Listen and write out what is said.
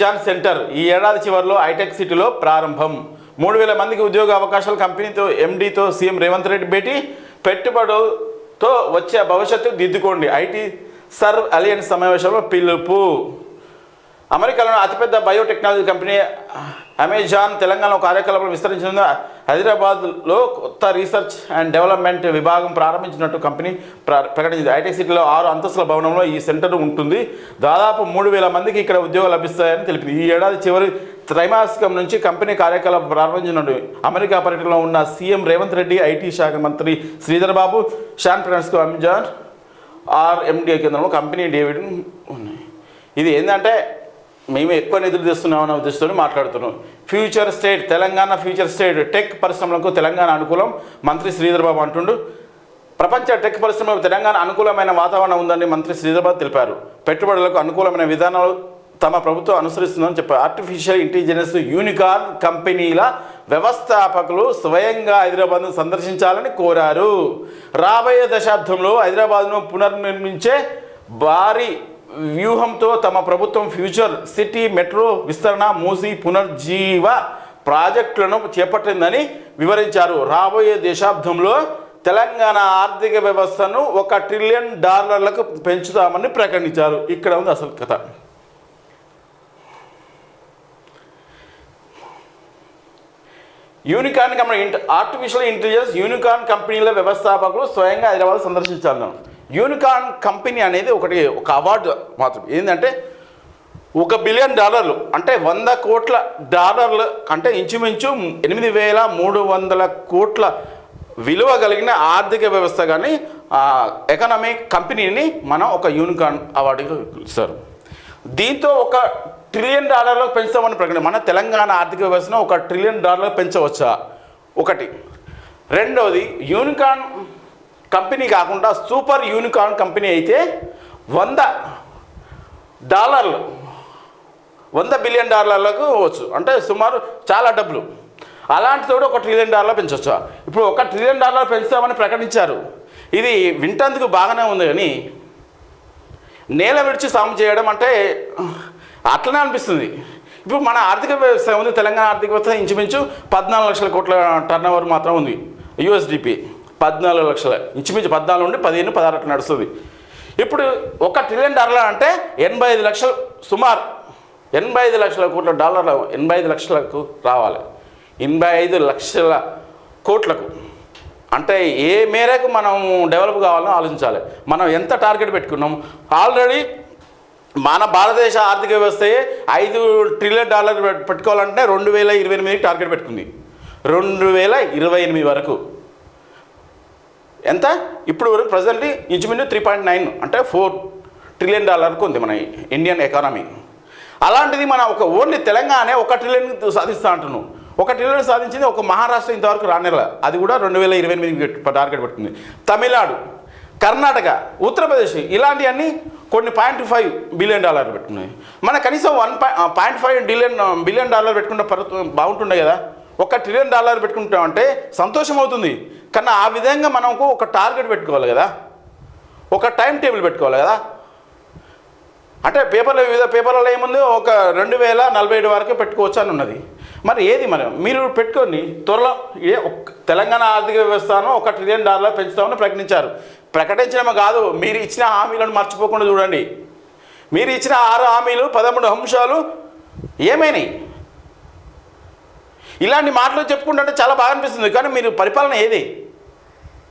John centre ఈ ఏడాది చివరిలో హైటెక్ సిటీలో ప్రారంభం. మూడు వేల మందికి ఉద్యోగ అవకాశాలు కంపెనీతో ఎండీతో సీఎం రేవంత్ రెడ్డి భేటీ. పెట్టుబడులతో వచ్చే భవిష్యత్తు దిద్దుకోండి. ఐటీ సర్వ్ అలియన్స్ సమావేశంలో పిలుపు. అమెరికాలోని అతిపెద్ద బయోటెక్నాలజీ కంపెనీ అమెజాన్ తెలంగాణలో కార్యకలాపాలు విస్తరించిన హైదరాబాద్లో కొత్త రీసెర్చ్ అండ్ డెవలప్మెంట్ విభాగం ప్రారంభించినట్టు కంపెనీ ప్ర- ప్రకటించింది. ఐటీ సిటీలో ఆరు అంతస్తుల భవనంలో ఈ సెంటర్ ఉంటుంది. దాదాపు మూడు వేల మందికి ఇక్కడ ఉద్యోగాలు లభిస్తాయని తెలిపింది. ఈ ఏడాది చివరి త్రైమాసికం నుంచి కంపెనీ కార్యకలాపం ప్రారంభించినట్టు అమెరికా పర్యటనలో ఉన్న సీఎం రేవంత్ రెడ్డి ఐటీ శాఖ మంత్రి శ్రీధర్ బాబు షాన్ ఫ్రెండ్స్కు అమెజాన్ ఆర్ఎండిఏ కేంద్రంలో కంపెనీ డేవిడ్ ఉన్నాయి. ఇది ఏంటంటే మేము ఎక్కువ నిధులు తెస్తున్నామన్న ఉద్దేశంతో మాట్లాడుతున్నాం. Future state Telangana future state tech పరిశ్రమలకు తెలంగాణ అనుకూలం మంత్రి శ్రీధర్బాబు అంటుండు. ప్రపంచ టెక్ పరిశ్రమలకు తెలంగాణ అనుకూలమైన వాతావరణం ఉందని మంత్రి శ్రీధర్బాబు తెలిపారు. పెట్టుబడులకు అనుకూలమైన విధానాలు తమ ప్రభుత్వం అనుసరిస్తుందని చెప్పారు. ఆర్టిఫిషియల్ ఇంటెలిజెన్స్ యూనికార్న్ కంపెనీల వ్యవస్థాపకులు స్వయంగా హైదరాబాద్ను సందర్శించాలని కోరారు. రాబోయే దశాబ్దంలో హైదరాబాద్ను పునర్నిర్మించే భారీ వ్యూహంతో తమ ప్రభుత్వం ఫ్యూచర్ సిటీ మెట్రో విస్తరణ మూసి పునర్జీవ ప్రాజెక్టులను చేపట్టిందని వివరించారు. రాబోయే దశాబ్దంలో తెలంగాణ ఆర్థిక వ్యవస్థను ఒక ట్రిలియన్ డాలర్లకు పెంచుతామని ప్రకటించారు. ఇక్కడ ఉంది అసలు కథ. Unicorn company artificial intelligence unicorn కంపెనీల వ్యవస్థాపకులు స్వయంగా హైదరాబాద్ సందర్శించాలన్నాను యూనికార్న్ కంపెనీ అనేది ఒకటి ఒక అవార్డు మాత్రం. ఏంటంటే ఒక బిలియన్ డాలర్లు అంటే వంద కోట్ల డాలర్లు అంటే ఇంచుమించు ఎనిమిది వేల మూడు వందల కోట్ల విలువ కలిగిన ఆర్థిక వ్యవస్థ కానీ ఎకనామిక్ కంపెనీని మనం ఒక యూనికార్న్ అవార్డుగా పిలుస్తారు. దీంతో ఒక ట్రిలియన్ డాలర్లకు పెంచుతామని ప్రకటన. మన తెలంగాణ ఆర్థిక వ్యవస్థను ఒక ట్రిలియన్ డాలర్లకు పెంచవచ్చా? ఒకటి. రెండవది యూనికార్న్ కంపెనీ కాకుండా సూపర్ యూనికార్న్ కంపెనీ అయితే వంద డాలర్లు వంద బిలియన్ డాలర్లకు వచ్చు. అంటే సుమారు చాలా డబ్బులు. అలాంటి తోడు ఒక ట్రిలియన్ డాలర్ పెంచవచ్చు ఇప్పుడు ఒక ట్రిలియన్ డాలర్ పెంచుతామని ప్రకటించారు. ఇది వింటందుకు బాగానే ఉంది కానీ నేల విడిచి సాము చేయడం అంటే అట్లనే అనిపిస్తుంది. ఇప్పుడు మన ఆర్థిక వ్యవస్థ ఉంది తెలంగాణ ఆర్థిక వ్యవస్థ ఇంచుమించు పద్నాలుగు లక్షల కోట్ల టర్న్ ఓవర్ మాత్రం ఉంది. యూఎస్డిపి. పద్నాలుగు లక్షల. ఇంచుమించు పద్నాలుగు నుండి పదిహేను పదహారు అట్లా నడుస్తుంది. ఇప్పుడు ఒక ట్రిలియన్ డాలర్ అంటే ఎనభై ఐదు లక్షలు సుమారు. ఎనభై ఐదు లక్షల కోట్ల డాలర్లు ఎనభై ఐదు లక్షలకు రావాలి. ఎనభై ఐదు లక్షల కోట్లకు. అంటే ఏ మేరకు మనం డెవలప్ కావాలో ఆలోచించాలి. మనం ఎంత టార్గెట్ పెట్టుకున్నాం? ఆల్రెడీ మన భారతదేశ ఆర్థిక వ్యవస్థయే ఐదు ట్రిలియన్ డాలర్ పెట్టుకోవాలంటే రెండు వేల ఇరవై ఎనిమిది టార్గెట్ పెట్టుకుంది. రెండు వేల ఇరవై ఎనిమిది వరకు. ఎంత? ఇప్పుడు వరకు ప్రజెంట్ ఇంచుమించు త్రీ పాయింట్ నైన్ అంటే ఫోర్ ట్రిలియన్ డాలర్కు ఉంది మన ఇండియన్ ఎకానమీ అలాంటిది మన ఒక ఓన్లీ తెలంగాణ ఒక ట్రిలియన్ సాధిస్తా అంటున్నాం. ఒక ట్రిలియన్ సాధించింది ఒక మహారాష్ట్ర ఇంతవరకు రానేలా. అది కూడా రెండు వేల ఇరవై ఎనిమిది టార్గెట్ పెట్టుకుంది తమిళనాడు కర్ణాటక ఉత్తరప్రదేశ్ ఇలాంటివన్నీ కొన్ని పాయింట్ ఫైవ్ బిలియన్ డాలర్ పెట్టుకున్నాయి. మన కనీసం one point five billion billion dollar పెట్టుకుంటే పర్వ బాగుంటుండే కదా. ఒక ట్రిలియన్ డాలర్ పెట్టుకుంటామంటే సంతోషం అవుతుంది కానీ ఆ విధంగా మనకు ఒక టార్గెట్ పెట్టుకోవాలి కదా. ఒక టైం టేబుల్ పెట్టుకోవాలి కదా. అంటే పేపర్లో వివిధ పేపర్లలో ఏముంది? ఒక రెండు వేల నలభై ఏడు వరకు పెట్టుకోవచ్చు అని ఉన్నది. మరి ఏది మరి? మీరు పెట్టుకొని త్వరలో ఏ తెలంగాణ ఆర్థిక వ్యవస్థను ఒక ట్రిలియన్ డాలర్ పెంచుతామని ప్రకటించారు. ప్రకటించడమే కాదు మీరు ఇచ్చిన హామీలను మర్చిపోకుండా చూడండి. మీరు ఇచ్చిన ఆరు హామీలు పదమూడు అంశాలు ఏమైనాయి? ఇలాంటి మాటలు చెప్పుకుంటుంటే చాలా బాగా అనిపిస్తుంది. కానీ మీరు పరిపాలన ఏది?